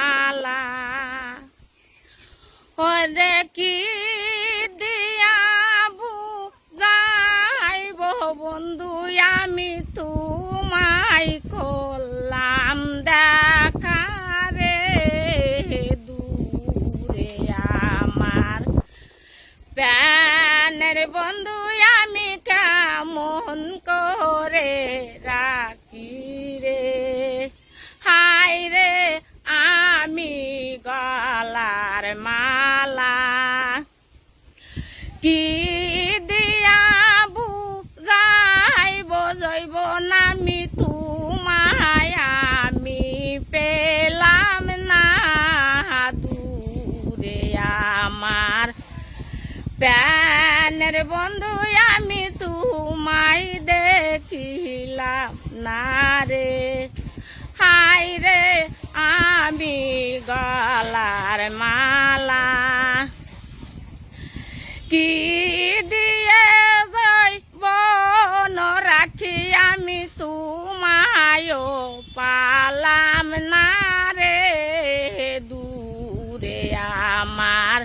মালা। কি দিয়া যাইব বন্ধু, আমি তোমাই করলাম দেখা রে। দূরে আমার প্যানের বন্ধু, আমি কেমন করে রা মালা। কি দিয়া বুঝাইব যাইব নামি তোমায়? আমি পেলাম না দূরে আমার। প্যানের বন্ধু আমি তোমায় দেখিলাম না রে। হাই রে, আমি মালা। কি দিয়ে যাই বন রাখি আমি তোমায় পালাম না রে, দূরে আমার।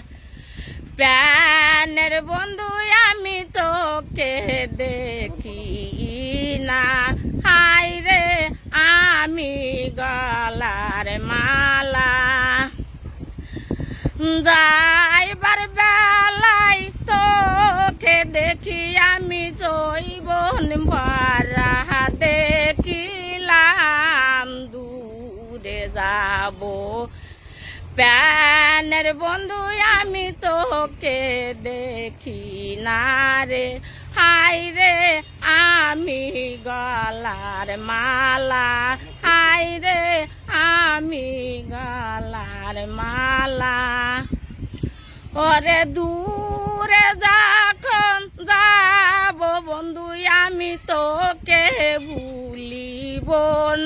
প্যানের বন্ধু আমি তোকে দেখি না। হাই রে, আমি গলার মালা যাইবার বেলায় তোকে দেখি আমি জৈবন বারা দেখিলাম, দূরে যাব। প্যানের বন্ধু আমি তোকে দেখি না রে হাই রে, আমি গলার মালা হাই রে আমি গলার মালা। ওরে দূরে যখন যাব বন্ধু, আমি তোকে ভুলিব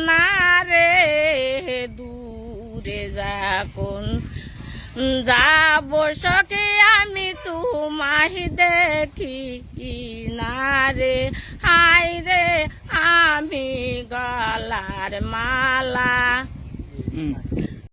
না রে। দূরে যখন যাব সকে আমি তোমায় দেখি না রে। হাই রে, আমি গলার মালা। 嗯。